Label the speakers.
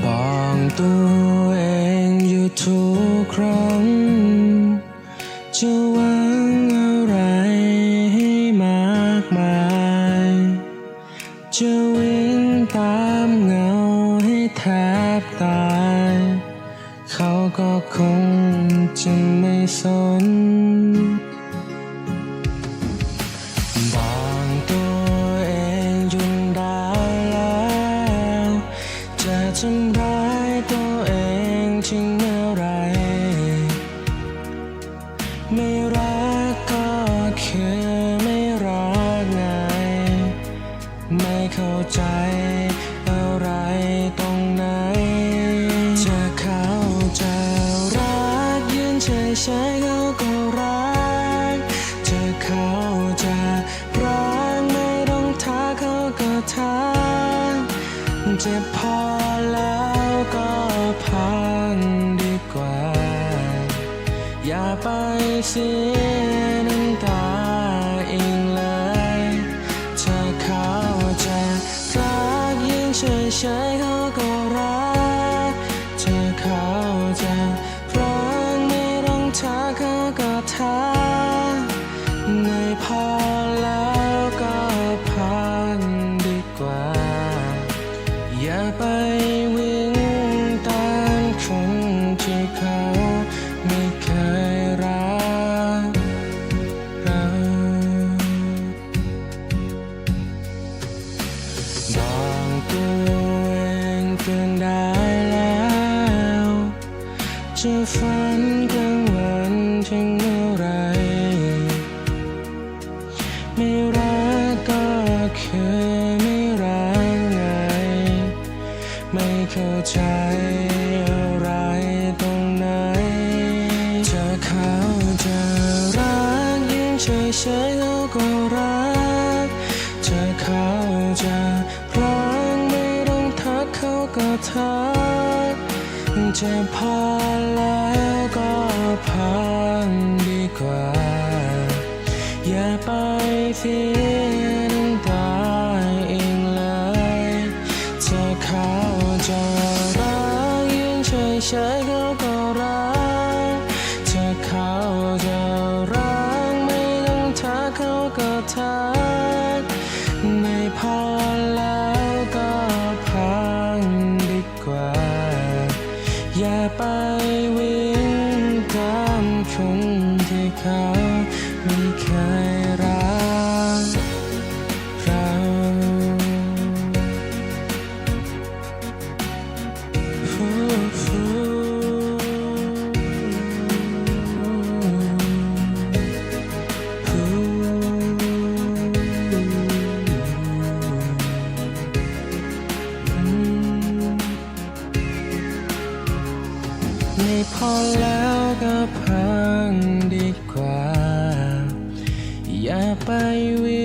Speaker 1: บอกตัวเองอยู่ทุกครั้งจะหวังอะไรให้มากมายจะวิ่งตามเงาให้แทบตาย เขาก็คงจะไม่สน ไม่รักก็คือไม่รักไง ไม่เข้าใจอะไรตรงไหน จะเขาจะรักยืนเฉยๆเขาก็รัก จะเขาจะรักไม่ต้องทักเขาก็ทักเจ็บพอแล้วก็พัง เสียน้ำตาเองเลยถ้าเขาจะรักยิ่งเฉยเฉยเขาก็รักถ้าเขาจะรักไม่ต้องทักเขาก็ทักในพอแล้ว จะฝันกลางวันถึงเมื่อไร ไม่รักก็คือไม่รักไง ไม่เข้าใจอะไรตรงไหน จะเขาจะรักยิ่งเฉยๆเขาก็รัก จะเขา จะพอแล้วก็พังดีกว่า อย่าไปเสียน้ำตาอีกเลยจะเขาจะรักยืนเฉยๆเขาก็รักถ้าเขา อย่าไปวิ่งตามคนที่เขาไม่เคย ไม่พอแล้วก็พังดีกว่า อย่าไปวิ